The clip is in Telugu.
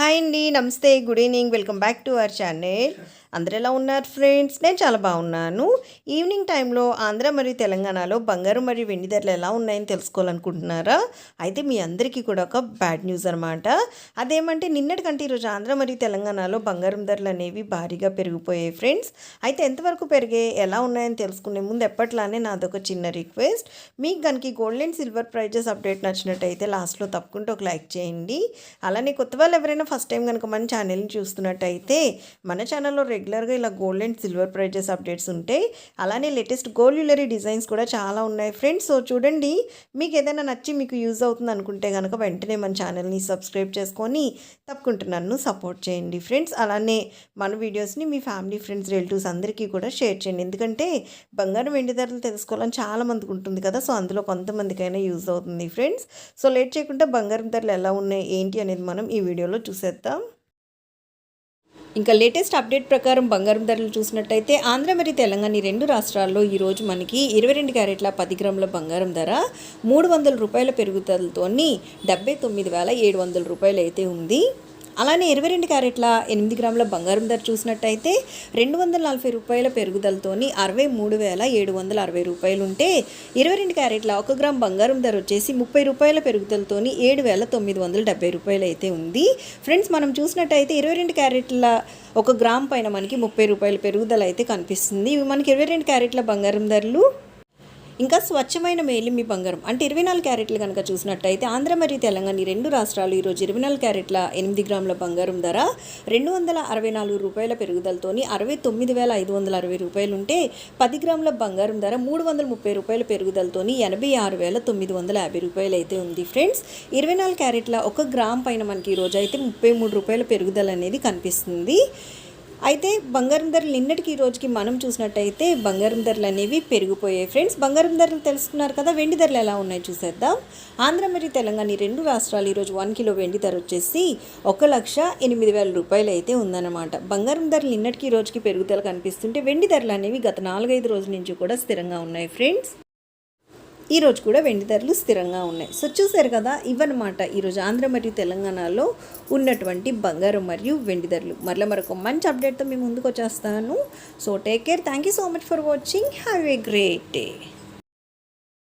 హాయ్ అండి నమస్తే good evening welcome back to our channel. అందరు ఎలా ఉన్నారు ఫ్రెండ్స్? నేను చాలా బాగున్నాను. ఈవినింగ్ టైంలో ఆంధ్ర మరియు తెలంగాణలో బంగారం మరియు వెండి ధరలు ఎలా ఉన్నాయని తెలుసుకోవాలనుకుంటున్నారా? అయితే మీ అందరికీ కూడా ఒక బ్యాడ్ న్యూస్ అనమాట అదేమంటే నిన్నటి కంటే ఈరోజు ఆంధ్ర మరియు తెలంగాణలో బంగారం ధరలు అనేవి భారీగా పెరిగిపోయాయి ఫ్రెండ్స్. అయితే ఎంతవరకు పెరిగాయి? ఎలా ఉన్నాయని తెలుసుకునే ముందు ఎప్పట్లానే నాదొక చిన్న రిక్వెస్ట్. మీకు కనుక gold and silver prizes update నచ్చినట్టయితే లాస్ట్లో తప్పకుండా ఒక లైక్ చేయండి. అలానే కొత్త వాళ్ళు ఎవరైనా ఫస్ట్ టైం కనుక మన ఛానల్ని చూస్తున్నట్టయితే మన ఛానల్లో రెగ్యులర్గా ఇలా gold and silver prizes updates ఉంటాయి. అలానే లేటెస్ట్ గోల్డ్ జ్యువెలరీ డిజైన్స్ కూడా చాలా ఉన్నాయి ఫ్రెండ్స్. సో చూడండి మీకు ఏదైనా నచ్చి మీకు యూజ్ అవుతుంది అనుకుంటే కనుక వెంటనే మన ఛానల్ని సబ్స్క్రైబ్ చేసుకొని తప్పకుండా నన్ను సపోర్ట్ చేయండి ఫ్రెండ్స్. అలానే మన వీడియోస్ని మీ ఫ్యామిలీ ఫ్రెండ్స్ రిలేటివ్స్ అందరికీ కూడా షేర్ చేయండి. ఎందుకంటే బంగారం వెండి ధరలు తెలుసుకోవాలని చాలా మందికి ఉంటుంది కదా సో అందులో కొంతమందికైనా యూజ్ అవుతుంది ఫ్రెండ్స్. సో లేట్ చేయకుండా బంగారం ధరలు ఎలా ఉన్నాయి ఏంటి అనేది మనం ఈ వీడియోలో చూసేద్దాం. ఇంకా లేటెస్ట్ అప్డేట్ ప్రకారం బంగారం ధరలు చూసినట్టయితే ఆంధ్ర మరియు తెలంగాణ ఈ రెండు రాష్ట్రాల్లో ఈరోజు మనకి ఇరవై రెండు క్యారెట్ల పది గ్రాముల బంగారం ధర మూడు వందల రూపాయల పెరుగుదలతోని డెబ్బై తొమ్మిది వేల ఏడు వందల రూపాయలు అయితే ఉంది. అలానే ఇరవై రెండు క్యారెట్ల ఎనిమిది గ్రాముల బంగారం ధర చూసినట్టయితే రెండు వందల నలభై రూపాయల పెరుగుదలతోని అరవై మూడు వేల ఏడు వందల అరవై రూపాయలు ఉంటే ఇరవై రెండు క్యారెట్ల ఒక గ్రామ్ బంగారం ధర వచ్చేసి ముప్పై రూపాయల పెరుగుదలతోని ఏడు వేల తొమ్మిది వందల డెబ్బై రూపాయలు అయితే ఉంది. ఫ్రెండ్స్ మనం చూసినట్టయితే ఇరవై రెండు క్యారెట్ల ఒక గ్రామ్ పైన మనకి ముప్పై రూపాయల పెరుగుదల అయితే కనిపిస్తుంది. ఇవి మనకి ఇరవై రెండు క్యారెట్ల బంగారం ధరలు ఇంకా స్వచ్ఛమైన మేలిమి బంగారం. అంటే ఇరవై నాలుగు క్యారెట్లు కనుక చూసినట్టయితే ఆంధ్ర మరియు తెలంగాణ ఈ రెండు రాష్ట్రాలు ఈరోజు ఇరవై నాలుగు క్యారెట్ల ఎనిమిది గ్రాముల బంగారం ధర రెండు వందల అరవై నాలుగు రూపాయల పెరుగుదలతోని అరవై తొమ్మిది వేల ఐదు వందల అరవై రూపాయలు ఉంటే పది గ్రాముల బంగారం ధర మూడు వందల ముప్పై రూపాయల పెరుగుదలతోని ఎనభై ఆరు వేల తొమ్మిది వందల యాభై రూపాయలు అయితే ఉంది. ఫ్రెండ్స్ ఇరవై నాలుగు క్యారెట్ల ఒక గ్రామ్ పైన మనకి ఈరోజు అయితే ముప్పై మూడు రూపాయల పెరుగుదల అనేది కనిపిస్తుంది. అయితే బంగారం ధరలు నిన్నటికి ఈ రోజుకి మనం చూసినట్టయితే బంగారం ధరలు అనేవి పెరిగిపోయాయి. ఫ్రెండ్స్ బంగారం ధరలు తెలుసుకున్నారు కదా వెండి ధరలు ఎలా ఉన్నాయో చూసేద్దాం. ఆంధ్ర మరియు తెలంగాణ ఈ రెండు రాష్ట్రాలు ఈరోజు వన్ కిలో వెండి ధర వచ్చేసి ఒక లక్ష ఎనిమిది వేల రూపాయలు అయితే ఉందన్నమాట. బంగారం ధరలు నిన్నటికి ఈ రోజుకి పెరుగుదల కనిపిస్తుంటే వెండి ధరలు అనేవి గత నాలుగైదు రోజుల నుంచి కూడా స్థిరంగా ఉన్నాయి. ఫ్రెండ్స్ ఈరోజు కూడా వెండి ధరలు స్థిరంగా ఉన్నాయి. సో చూసారు కదా ఇవన్నమాట ఈరోజు ఆంధ్ర మరియు తెలంగాణలో ఉన్నటువంటి బంగారం మరియు వెండి ధరలు. మరలా మరొక మంచి అప్డేట్తో మేము ముందుకు వచ్చేస్తాను. So take care thank you so much for watching have a great day